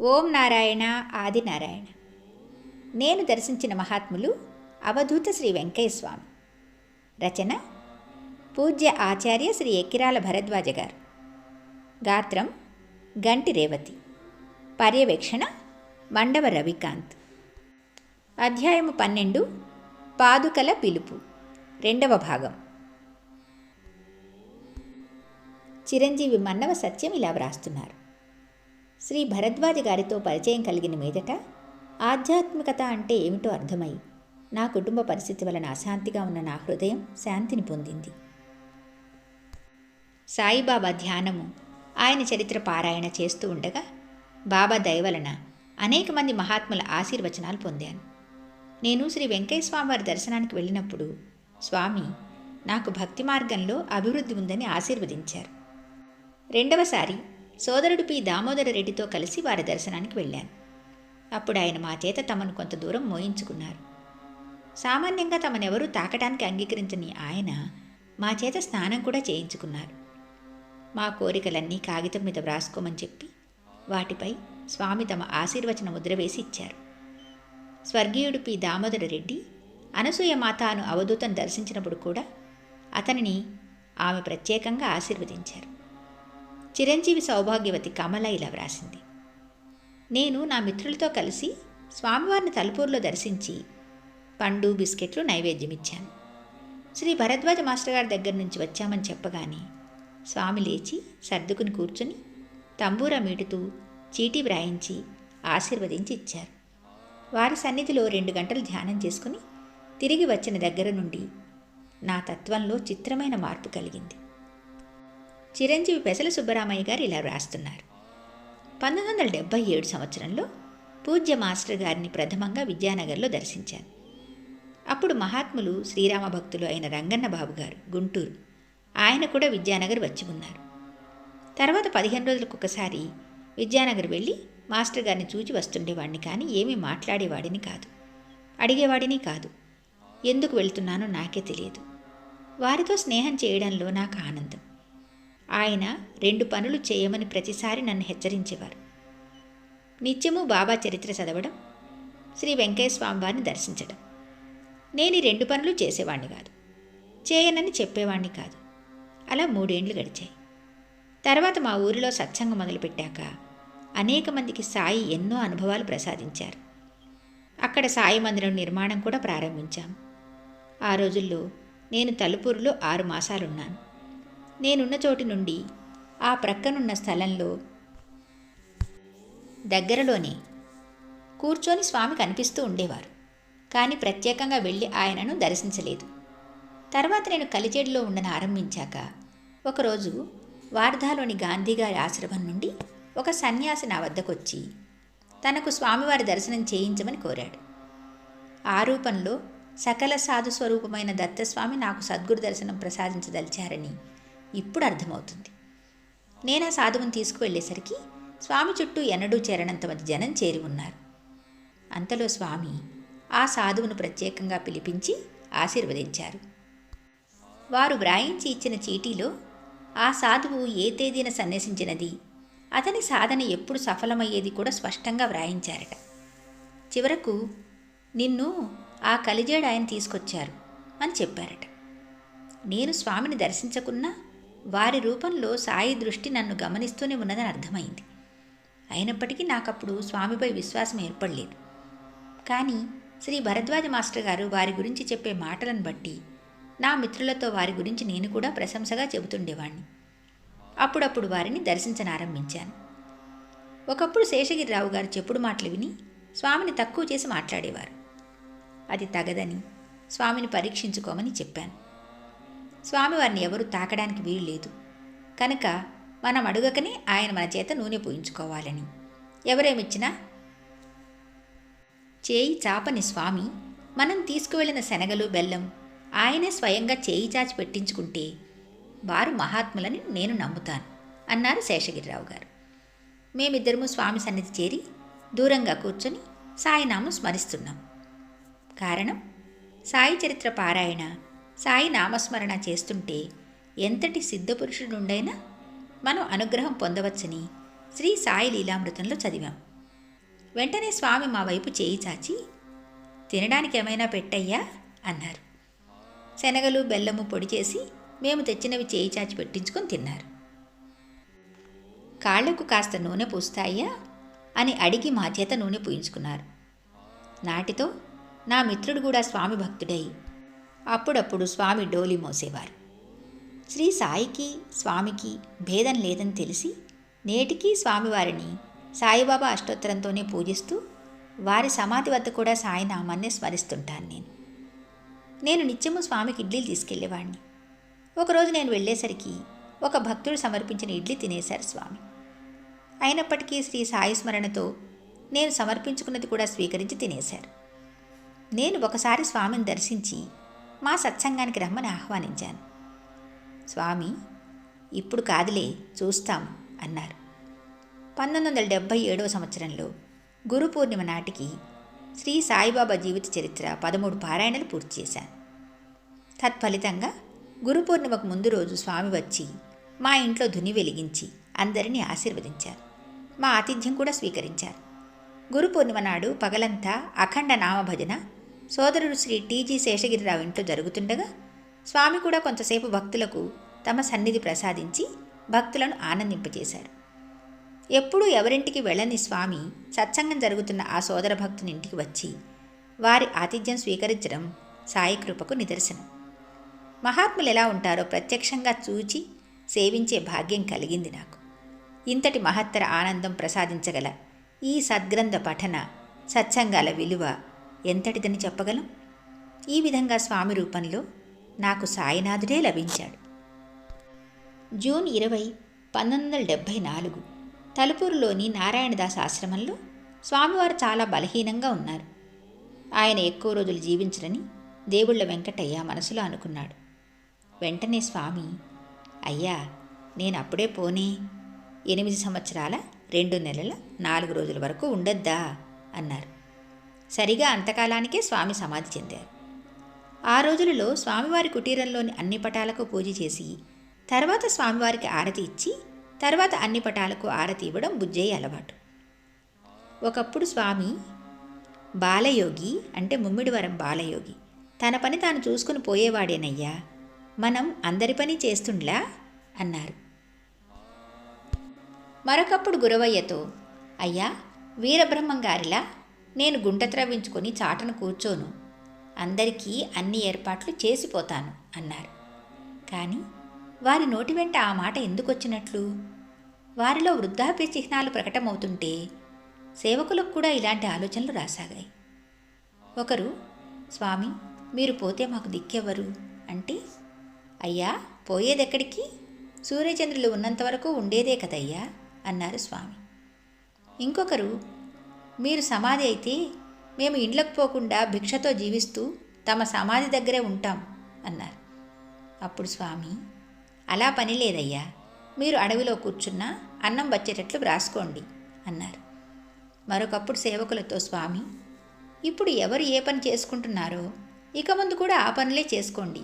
ఓం నారాయణ ఆదినారాయణ నేను దర్శించిన మహాత్ములు అవధూత శ్రీ వెంకయ్యస్వామి. రచన పూజ్య ఆచార్య శ్రీ ఎక్కిరాల భరద్వాజ గారు. గాత్రం గంటి రేవతి. పర్యవేక్షణ మండవ రవికాంత్. అధ్యాయము పన్నెండు పాదుకల పిలుపు రెండవ భాగం. చిరంజీవి మన్నవ సత్యం ఇలా వ్రాస్తున్నారు. శ్రీ భరద్వాజ గారితో పరిచయం కలిగిన మీదట ఆధ్యాత్మికత అంటే ఏమిటో అర్థమై నా కుటుంబ పరిస్థితి వలన అశాంతిగా ఉన్న నా హృదయం శాంతిని పొందింది. సాయిబాబా ధ్యానము ఆయన చరిత్ర పారాయణ చేస్తూ ఉండగా బాబా దయవలన అనేక మంది మహాత్ముల ఆశీర్వచనాలు పొందాను. నేను శ్రీ వెంకయ్యస్వామివారి వారి దర్శనానికి వెళ్ళినప్పుడు స్వామి నాకు భక్తి మార్గంలో అభివృద్ధి ఉందని ఆశీర్వదించారు. రెండవసారి సోదరుడు పి. దామోదర రెడ్డితో కలిసి వారి దర్శనానికి వెళ్ళాను. అప్పుడు ఆయన మా చేత తమను కొంత దూరం మోయించుకున్నారు. సామాన్యంగా తమనెవరూ తాకడానికి అంగీకరించని ఆయన మా చేత స్నానం కూడా చేయించుకున్నారు. మా కోరికలన్నీ కాగితం మీద వ్రాసుకోమని చెప్పి వాటిపై స్వామి తమ ఆశీర్వచన ముద్ర వేసి ఇచ్చారు. స్వర్గీయుడు పి. దామోదర రెడ్డి అనసూయ మాతాను అవధూతను దర్శించినప్పుడు కూడా అతనిని ఆమె ప్రత్యేకంగా ఆశీర్వదించారు. చిరంజీవి సౌభాగ్యవతి కమల ఇలా వ్రాసింది. నేను నా మిత్రులతో కలిసి స్వామివారిని తలుపూరులో దర్శించి పండు బిస్కెట్లు నైవేద్యం ఇచ్చాను శ్రీ భరద్వాజ మాస్టర్ గారి దగ్గర నుంచి వచ్చామని చెప్పగానే స్వామి లేచి సర్దుకుని కూర్చుని తంబూరా మీటుతూ చీటీ వ్రాయించి ఆశీర్వదించి ఇచ్చారు. వారి సన్నిధిలో రెండు గంటలు ధ్యానం చేసుకుని తిరిగి వచ్చిన దగ్గర నుండి నా తత్వంలో చిత్రమైన మార్పు కలిగింది. చిరంజీవి పెసల సుబ్బరామయ్య గారు ఇలా వ్రాస్తున్నారు పంతొమ్మిది వందల డెబ్భై ఏడు సంవత్సరంలో పూజ్య మాస్టర్ గారిని ప్రథమంగా విద్యానగర్లో దర్శించాను అప్పుడు మహాత్ములు శ్రీరామ భక్తులు అయిన రంగన్న బాబు గారు గుంటూరు. ఆయన కూడా విద్యానగర్ వచ్చి ఉన్నారు. తర్వాత పదిహేను రోజులకు ఒకసారి విద్యానగర్ వెళ్ళి మాస్టర్ గారిని చూచి వస్తుండేవాడిని కానీ ఏమీ మాట్లాడేవాడిని కాదు. అడిగేవాడిని కాదు. ఎందుకు వెళ్తున్నానో నాకే తెలియదు. వారితో స్నేహం చేయడంలో నాకు ఆనందం. ఆయన రెండు పనులు చేయమని ప్రతిసారి నన్ను హెచ్చరించేవారు. నిత్యము బాబా చరిత్ర చదవడం శ్రీ వెంకయ్య వారిని దర్శించడం. నేను ఈ రెండు పనులు చేసేవాణ్ణి కాదు. చేయనని చెప్పేవాణ్ణి కాదు. అలా మూడేండ్లు గడిచాయి. తర్వాత మా ఊరిలో సత్సంగం మొదలుపెట్టాక అనేక మందికి సాయి ఎన్నో అనుభవాలు ప్రసాదించారు. అక్కడ సాయి మందిరం నిర్మాణం కూడా ప్రారంభించాం. ఆ రోజుల్లో నేను తలుపూరులో ఆరు మాసాలున్నాను. నేనున్న చోటు నుండి ఆ ప్రక్కనున్న స్థలంలో దగ్గరలోనే కూర్చొని స్వామి కనిపిస్తూ ఉండేవారు. కానీ ప్రత్యేకంగా వెళ్ళి ఆయనను దర్శించలేదు. తర్వాత నేను కలిచేడులో ఉండను ఆరంభించాక ఒకరోజు వార్ధాలోని గాంధీగారి ఆశ్రమం నుండి ఒక సన్యాసి నా వద్దకొచ్చి తనకు స్వామివారి దర్శనం చేయించమని కోరాడు. ఆ రూపంలో సకల సాధు స్వరూపమైన దత్తస్వామి నాకు సద్గురు దర్శనం ప్రసాదించదలిచారని ఇప్పుడు అర్థమవుతుంది. నేను ఆ సాధువుని తీసుకువెళ్ళేసరికి స్వామి చుట్టూ ఎన్నడూ చేరనంత మంది జనం చేరి ఉన్నారు. అంతలో స్వామి ఆ సాధువును ప్రత్యేకంగా పిలిపించి ఆశీర్వదించారు. వారు వ్రాయించి ఇచ్చిన చీటీలో ఆ సాధువు ఏ తేదీన సన్యసించినది అతని సాధన ఎప్పుడు సఫలమయ్యేది కూడా స్పష్టంగా వ్రాయించారట. చివరకు నిన్ను ఆ కలిజేడు ఆయన తీసుకొచ్చారు అని చెప్పారట. నేను స్వామిని దర్శించకున్నా వారి రూపంలో సాయి దృష్టి నన్ను గమనిస్తూనే ఉన్నదని అర్థమైంది. అయినప్పటికీ నాకప్పుడు స్వామిపై విశ్వాసం ఏర్పడలేదు. కానీ శ్రీ భరద్వాజ మాస్టర్ గారు వారి గురించి చెప్పే మాటలను బట్టి నా మిత్రులతో వారి గురించి నేను కూడా ప్రశంసగా చెబుతుండేవాణ్ణి. అప్పుడప్పుడు వారిని దర్శించనారంభించాను. ఒకప్పుడు శేషగిరిరావు గారు చెప్పుడు మాటలు విని స్వామిని తక్కువ చేసి మాట్లాడేవారు. అది తగదని స్వామిని పరీక్షించుకోమని చెప్పాను. స్వామివారిని ఎవరు తాకడానికి వీలు లేదు. కనుక మనం అడుగకనే ఆయన మన చేత నూనె పూయించుకోవాలని. ఎవరేమిచ్చినా చేయి చాపని స్వామి మనం తీసుకువెళ్ళిన శనగలు బెల్లం ఆయనే స్వయంగా చేయి చాచి పెట్టించుకుంటే వారు మహాత్ములని నేను నమ్ముతాను అన్నారు శేషగిరిరావు గారు. మేమిద్దరము స్వామి సన్నిధి చేరి దూరంగా కూర్చొని సాయినామం స్మరిస్తున్నాం. కారణం సాయి చరిత్ర పారాయణ సాయి నామస్మరణ చేస్తుంటే ఎంతటి సిద్ధపురుషుడుండైనా మనం అనుగ్రహం పొందవచ్చని శ్రీ సాయి లీలామృతంలో చదివాం. వెంటనే స్వామి మా వైపు చేయి చాచి తినడానికి ఏమైనా పెట్టయ్యా? అన్నారు. శనగలు బెల్లము పొడి చేసి మేము తెచ్చినవి చేయి చాచి పెట్టించుకొని తిన్నారు. కాళ్ళకు కాస్త నూనె పూస్తాయ్యా? అని అడిగి మా చేత నూనె పూయించుకున్నారు. నాటితో నా మిత్రుడు కూడా స్వామి భక్తుడై అప్పుడప్పుడు స్వామి డోలి మోసేవారు. శ్రీ సాయికి స్వామికి భేదం లేదని తెలిసి నేటికీ స్వామివారిని సాయిబాబా అష్టోత్తరంతోనే పూజిస్తూ వారి సమాధి వద్ద కూడా సాయినామాన్నే స్మరిస్తుంటాను నేను. నేను నిత్యము స్వామికి ఇడ్లీలు తీసుకెళ్ళేవాడిని ఒకరోజు నేను వెళ్ళేసరికి ఒక భక్తుడు సమర్పించిన ఇడ్లీ తినేశారు స్వామి. అయినప్పటికీ శ్రీ సాయి స్మరణతో నేను సమర్పించుకున్నది కూడా స్వీకరించి తినేశారు. నేను ఒకసారి స్వామిని దర్శించి మా సత్సంగానికి రమ్మని ఆహ్వానించాను. స్వామి ఇప్పుడు కాదులే చూస్తాం అన్నారు. పంతొమ్మిది వందల డెబ్భై ఏడవ సంవత్సరంలో గురు పూర్ణిమ నాటికి శ్రీ సాయిబాబా జీవిత చరిత్ర పదమూడు పారాయణలు పూర్తి చేశాను. తత్ఫలితంగా గురు పూర్ణిమకు ముందు రోజు స్వామి వచ్చి మా ఇంట్లో ధుని వెలిగించి అందరినీ ఆశీర్వదించారు. మా ఆతిథ్యం కూడా స్వీకరించారు. గురు పూర్ణిమ నాడు పగలంతా అఖండ నామభజన సోదరుడు శ్రీ టీజీ శేషగిరిరావు ఇంట్లో జరుగుతుండగా స్వామి కూడా కొంతసేపు భక్తులకు తమ సన్నిధి ప్రసాదించి భక్తులను ఆనందింపజేశారు. ఎప్పుడూ ఎవరింటికి వెళ్ళని స్వామి సత్సంగం జరుగుతున్న ఆ సోదర భక్తుని ఇంటికి వచ్చి వారి ఆతిథ్యం స్వీకరించడం సాయి కృపకు నిదర్శనం. మహాత్ములు ఎలా ఉంటారో ప్రత్యక్షంగా చూచి సేవించే భాగ్యం కలిగింది నాకు. ఇంతటి మహత్తర ఆనందం ప్రసాదించగల ఈ సద్గ్రంథ పఠన సత్సంగాల విలువ ఎంతటిదని చెప్పగలం? ఈ విధంగా స్వామి రూపంలో నాకు సాయినాథుడే లభించాడు. జూన్ ఇరవై పంతొమ్మిది వందల డెబ్భై నాలుగు తలుపూరులోని నారాయణదాస్ ఆశ్రమంలో స్వామివారు చాలా బలహీనంగా ఉన్నారు. ఆయన ఎక్కువ రోజులు జీవించరని దేవుళ్ళ వెంకటయ్య మనసులో అనుకున్నాడు. వెంటనే స్వామి అయ్యా నేను అప్పుడే పోనే. ఎనిమిది సంవత్సరాల రెండు నెలల నాలుగు రోజుల వరకు ఉండొద్దా? అన్నారు. సరిగా అంతకాలానికే స్వామి సమాధి చెందారు. ఆ రోజులలో స్వామివారి కుటీరంలోని అన్ని పటాలకు పూజ చేసి తర్వాత స్వామివారికి ఆరతి ఇచ్చి తర్వాత అన్ని పటాలకు ఆరతి ఇవ్వడం బుజ్జయ్య అలవాటు. ఒకప్పుడు స్వామి బాలయోగి అంటే ముమ్మిడివరం బాలయోగి. తన పని తాను చూసుకుని పోయేవాడేనయ్యా. మనం అందరి పని చేస్తుండ్లా? అన్నారు. మరొకప్పుడు గురవయ్యతో అయ్యా వీరబ్రహ్మం గారిలా నేను గుంట త్రవ్వించుకొని చాటను కూర్చోను. అందరికీ అన్ని ఏర్పాట్లు చేసిపోతాను అన్నారు. కానీ వారి నోటి వెంట ఆ మాట ఎందుకు వచ్చినట్లు వారిలో వృద్ధాప్య చిహ్నాలు ప్రకటమవుతుంటే సేవకులకు కూడా ఇలాంటి ఆలోచనలు రాసాగాయి. ఒకరు స్వామి మీరు పోతే మాకు దిక్కెవ్వరు? అంటే అయ్యా పోయేదెక్కడికి? సూర్యచంద్రులు ఉన్నంత వరకు ఉండేదే కదయ్యా అన్నారు స్వామి. ఇంకొకరు మీరు సమాధి అయితే మేము ఇండ్లకు పోకుండా భిక్షతో జీవిస్తూ తమ సమాధి దగ్గరే ఉంటాం అన్నారు. అప్పుడు స్వామి అలా పని లేదయ్యా. మీరు అడవిలో కూర్చున్నా అన్నం వచ్చేటట్లు వ్రాసుకోండి అన్నారు. మరొకప్పుడు సేవకులతో స్వామి ఇప్పుడు ఎవరు ఏ పని చేసుకుంటున్నారో ఇక ముందు కూడా ఆ పనులే చేసుకోండి.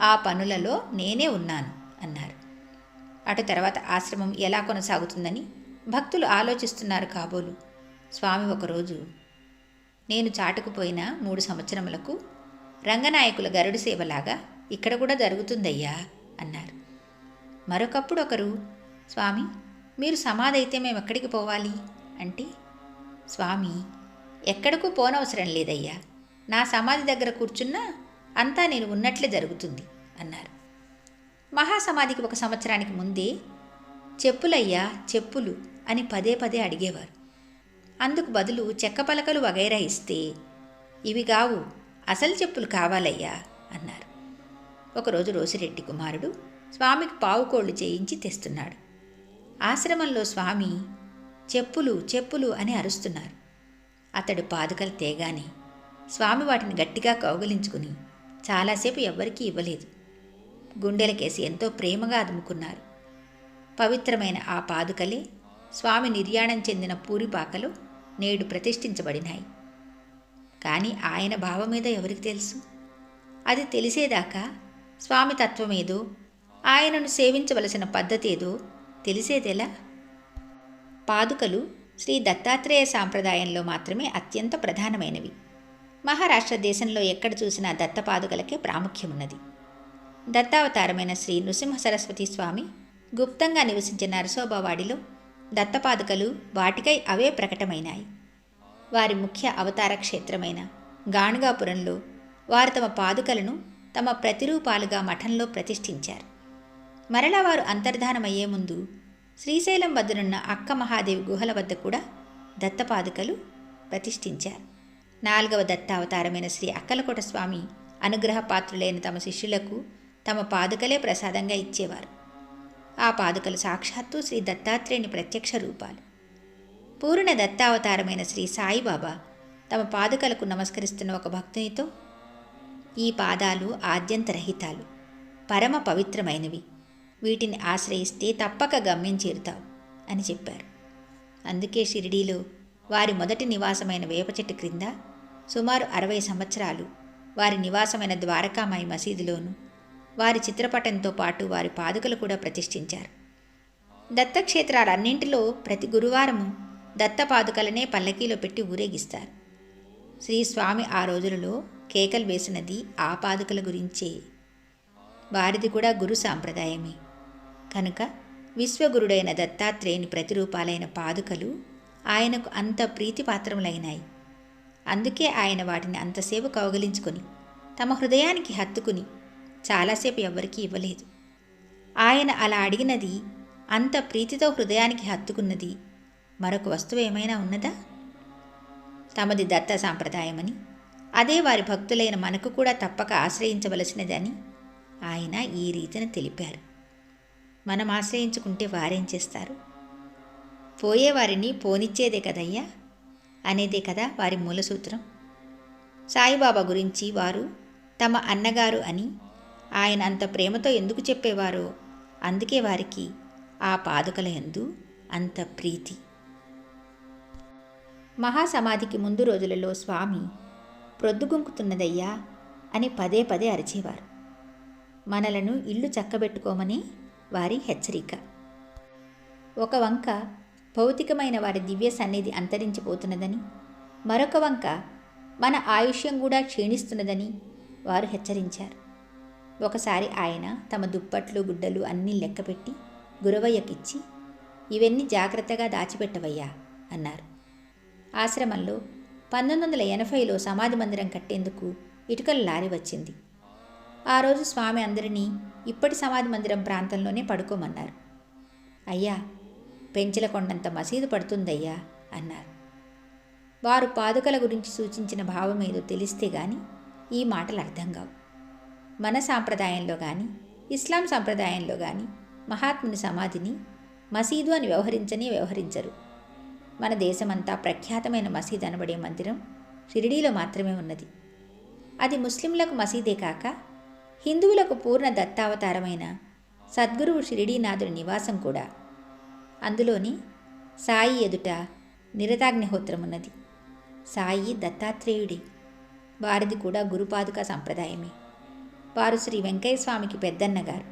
ఆ పనులలో నేనే ఉన్నాను అన్నారు. అటు తర్వాత ఆశ్రమం ఎలా కొనసాగుతుందని భక్తులు ఆలోచిస్తున్నారు కాబోలు. స్వామి ఒకరోజు నేను చాటుకుపోయిన మూడు సంవత్సరములకు రంగనాయకుల గరుడు సేవలాగా ఇక్కడ కూడా జరుగుతుందయ్యా అన్నారు. మరొకప్పుడు ఒకరు స్వామి మీరు సమాధి అయితే మేము ఎక్కడికి పోవాలి? అంటే స్వామి ఎక్కడకు పోనవసరం లేదయ్యా. నా సమాధి దగ్గర కూర్చున్నా అంతా నేను ఉన్నట్లే జరుగుతుంది అన్నారు. మహాసమాధికి ఒక సంవత్సరానికి ముందే చెప్పులయ్యా చెప్పులు అని పదే పదే అడిగేవారు. అందుకు బదులు చెక్క పలకలు వగైరా ఇస్తే ఇవి కావు అసలు చెప్పులు కావాలయ్యా అన్నారు. ఒకరోజు రోసిరెడ్డి కుమారుడు స్వామికి పావుకోళ్ళు చేయించి తెస్తున్నాడు. ఆశ్రమంలో స్వామి చెప్పులు చెప్పులు అని అరుస్తున్నారు. అతడు పాదుకలు తేగానే స్వామి వాటిని గట్టిగా కౌగలించుకుని చాలాసేపు ఎవ్వరికీ ఇవ్వలేదు. గుండెలకేసి ఎంతో ప్రేమగా అదుముకున్నారు. పవిత్రమైన ఆ పాదుకలే స్వామి నిర్యాణం చెందిన పూరిపాకలు నేడు ప్రతిష్ఠించబడినాయి. కానీ ఆయన భావం మీద ఎవరికి తెలుసు? అది తెలిసేదాకా స్వామి తత్వమేదో ఆయనను సేవించవలసిన పద్ధతి ఏదో తెలిసేదెలా? పాదుకలు శ్రీ దత్తాత్రేయ సాంప్రదాయంలో మాత్రమే అత్యంత ప్రధానమైనవి. మహారాష్ట్ర దేశంలో ఎక్కడ చూసినా దత్తపాదుకలకే ప్రాముఖ్యమున్నది. దత్తావతారమైన శ్రీ నృసింహ సరస్వతి స్వామి గుప్తంగా నివసించిన నరసోబావాడిలో దత్తపాదుకలు వాటికై అవే ప్రకటమైనాయి. వారి ముఖ్య అవతార క్షేత్రమైన గాణగాపురంలో వారు తమ పాదుకలను తమ ప్రతిరూపాలుగా మఠంలో ప్రతిష్ఠించారు. మరలా వారు అంతర్ధానమయ్యే ముందు శ్రీశైలం వద్దనున్న అక్క మహాదేవి గుహల వద్ద కూడా దత్తపాదుకలు ప్రతిష్ఠించారు. నాలుగవ దత్తావతారమైన శ్రీ అక్కలకోట స్వామి అనుగ్రహ పాత్రులైన తమ శిష్యులకు తమ పాదుకలే ప్రసాదంగా ఇచ్చేవారు. ఆ పాదుకలు సాక్షాత్తు శ్రీ దత్తాత్రేయుని ప్రత్యక్ష రూపాలు. పూర్ణ దత్తావతారమైన శ్రీ సాయిబాబా తమ పాదుకలకు నమస్కరిస్తున్న ఒక భక్తునితో ఈ పాదాలు ఆద్యంతరహితాలు పరమ పవిత్రమైనవి. వీటిని ఆశ్రయిస్తే తప్పక గమ్యం చేరుతావు అని చెప్పారు. అందుకే షిరిడీలో వారి మొదటి నివాసమైన వేప చెట్టు క్రింద సుమారు అరవై సంవత్సరాలు వారి నివాసమైన ద్వారకామాయి మసీదులోను వారి చిత్రపటంతో పాటు వారి పాదుకలు కూడా ప్రతిష్ఠించారు. దత్తక్షేత్రాలన్నింటిలో ప్రతి గురువారము దత్త పాదుకలనే పల్లకీలో పెట్టి ఊరేగిస్తారు. శ్రీ స్వామి ఆ రోజులలో కేకలు వేసినది ఆ పాదుకల గురించే. వారిది కూడా గురు సాంప్రదాయమే. కనుక విశ్వగురుడైన దత్తాత్రేయుని ప్రతిరూపాలైన పాదుకలు ఆయనకు అంత ప్రీతిపాత్రములైనాయి. అందుకే ఆయన వాటిని అంతసేపు కౌగలించుకొని తమ హృదయానికి హత్తుకుని చాలాసేపు ఎవ్వరికీ ఇవ్వలేదు. ఆయన అలా అడిగినది అంత ప్రీతితో హృదయానికి హత్తుకున్నది మరొక వస్తువు ఏమైనా ఉన్నదా? తమది దత్త సాంప్రదాయమని అదే వారి భక్తులైన మనకు కూడా తప్పక ఆశ్రయించవలసినదని ఆయన ఈ రీతిని తెలిపారు. మనం ఆశ్రయించుకుంటే వారేం చేస్తారు? పోయేవారిని పోనిచ్చేదే కదయ్యా? అనేదే కదా వారి మూలసూత్రం. సాయిబాబా గురించి వారు తమ అన్నగారు అని ఆయన అంత ప్రేమతో ఎందుకు చెప్పేవారో? అందుకే వారికి ఆ పాదుకల ఎందు అంత ప్రీతి. మహాసమాధికి ముందు రోజులలో స్వామి ప్రొద్దుగుంకుతున్నదయ్యా అని పదే పదే అరిచేవారు. మనలను ఇల్లు చక్కబెట్టుకోమని వారి హెచ్చరిక. ఒక వంక భౌతికమైన వారి దివ్య సన్నిధి అంతరించిపోతున్నదని మరొక వంక మన ఆయుష్యం కూడా క్షీణిస్తున్నదని వారు హెచ్చరించారు. ఒకసారి ఆయన తమ దుప్పట్లు గుడ్డలు అన్నీ లెక్కపెట్టి గురవయ్యకిచ్చి ఇవన్నీ జాగ్రత్తగా దాచిపెట్టవయ్యా అన్నారు. ఆశ్రమంలో పంతొమ్మిది వందల ఎనభైలో సమాధి మందిరం కట్టేందుకు ఇటుకల లారీ వచ్చింది. ఆ రోజు స్వామి అందరినీ ఇప్పటి సమాధి మందిరం ప్రాంతంలోనే పడుకోమన్నారు. అయ్యా పెంచల కొండంత మసీదు పడుతుందయ్యా అన్నారు. వారు పాదుకల గురించి సూచించిన భావం ఏదో తెలిస్తే గాని ఈ మాటలు అర్థం కావు. మన సాంప్రదాయంలో కానీ ఇస్లాం సాంప్రదాయంలో కానీ మహాత్ముని సమాధిని మసీదు అని వ్యవహరించనే వ్యవహరించరు. మన దేశమంతా ప్రఖ్యాతమైన మసీద్ అనబడే మందిరం షిరిడీలో మాత్రమే ఉన్నది. అది ముస్లింలకు మసీదే కాక హిందువులకు పూర్ణ దత్తావతారమైన సద్గురువు షిరిడీనాథుడి నివాసం కూడా. అందులోని సాయి ఎదుట నిరతాగ్నిహోత్రమున్నది సాయి దత్తాత్రేయుడి. వారిది కూడా గురుపాదుక సంప్రదాయమే. వారు శ్రీ వెంకయ్య స్వామికి పెద్దన్నగారు.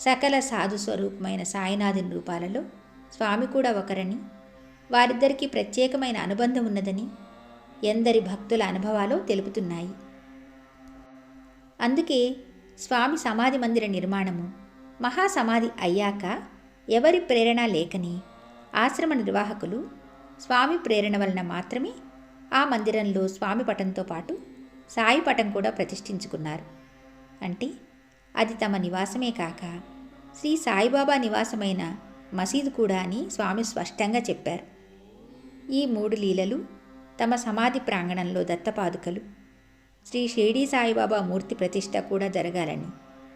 సకల సాధు స్వరూపమైన సాయినాథుని రూపాలలో స్వామి కూడా ఒకరని వారిద్దరికీ ప్రత్యేకమైన అనుబంధం ఉన్నదని ఎందరి భక్తుల అనుభవాలు తెలుపుతున్నాయి. అందుకే స్వామి సమాధి మందిర నిర్మాణము మహాసమాధి అయ్యాక ఎవరి ప్రేరణ లేకని ఆశ్రమ నిర్వాహకులు స్వామి ప్రేరణ వలన మాత్రమే ఆ మందిరంలో స్వామి పటంతో పాటు సాయి పటం కూడా ప్రతిష్ఠించుకున్నారు. అంటే అది తమ నివాసమే కాక శ్రీ సాయిబాబా నివాసమైన మసీదు కూడా అని స్వామి స్పష్టంగా చెప్పారు. ఈ మూడు లీలలు తమ సమాధి ప్రాంగణంలో దత్తపాదుకలు. శ్రీ షిరిడీ సాయిబాబా మూర్తి ప్రతిష్ట కూడా జరగాలని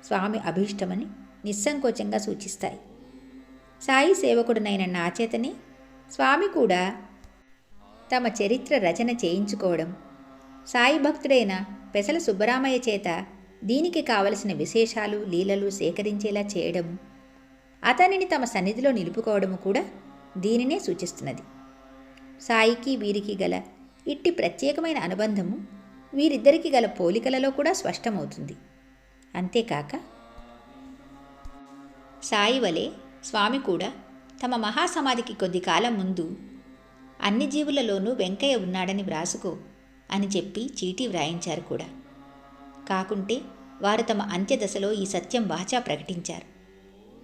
స్వామి అభీష్టమని నిస్సంకోచంగా సూచిస్తాయి. సాయి సేవకుడునైన నా చేతనే స్వామి కూడా తమ చరిత్ర రచన చేయించుకోవడం సాయి భక్తుడైన పెసల సుబ్బరామయ్య చేత దీనికి కావలసిన విశేషాలు లీలలు సేకరించేలా చేయడం అతనిని తమ సన్నిధిలో నిలుపుకోవడము కూడా దీనినే సూచిస్తున్నది. సాయికి వీరికి గల ఇట్టి ప్రత్యేకమైన అనుబంధము వీరిద్దరికి గల పోలికలలో కూడా స్పష్టమవుతుంది. అంతేకాక సాయి వలె స్వామి కూడా తమ మహాసమాధికి కొద్ది కాలం ముందు అన్ని జీవులలోనూ వెంకయ్య ఉన్నాడని వ్రాసుకో అని చెప్పి చీటీ వ్రాయించారు కూడా. కాకుంటే వారు తమ అంత్యదశలో ఈ సత్యం వాచా ప్రకటించారు.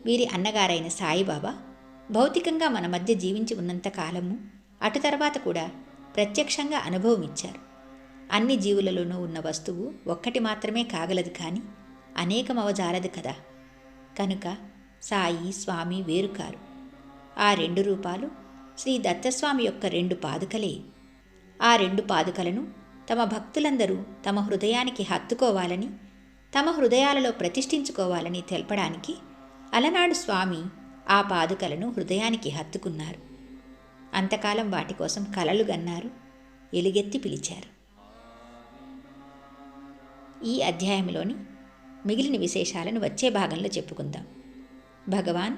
వీరి అన్నగారైన సాయిబాబా భౌతికంగా మన మధ్య జీవించి ఉన్నంత కాలము అటు తర్వాత కూడా ప్రత్యక్షంగా అనుభవం ఇచ్చారు అన్ని జీవులలోనూ ఉన్న వస్తువు ఒక్కటి మాత్రమే కాగలదు కానీ అనేకమవజారదు కదా. కనుక సాయి స్వామి వేరుకారు. ఆ రెండు రూపాలు శ్రీ దత్తస్వామి యొక్క రెండు పాదుకలే. ఆ రెండు పాదుకలను తమ భక్తులందరూ తమ హృదయానికి హత్తుకోవాలని తమ హృదయాలలో ప్రతిష్ఠించుకోవాలని తెలపడానికి అలనాడు స్వామి ఆ పాదుకలను హృదయానికి హత్తుకున్నారు. అంతకాలం వాటి కోసం కలలు గన్నారు ఎలుగెత్తి పిలిచారు. ఈ అధ్యాయంలోని మిగిలిన విశేషాలను వచ్చే భాగంలో చెప్పుకుందాం. భగవాన్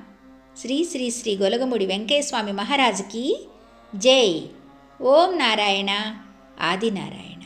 శ్రీ శ్రీ శ్రీ గొలగముడి వెంకయ్యస్వామి మహారాజుకి జై. ఓం నారాయణ. ఆదినారాయణ.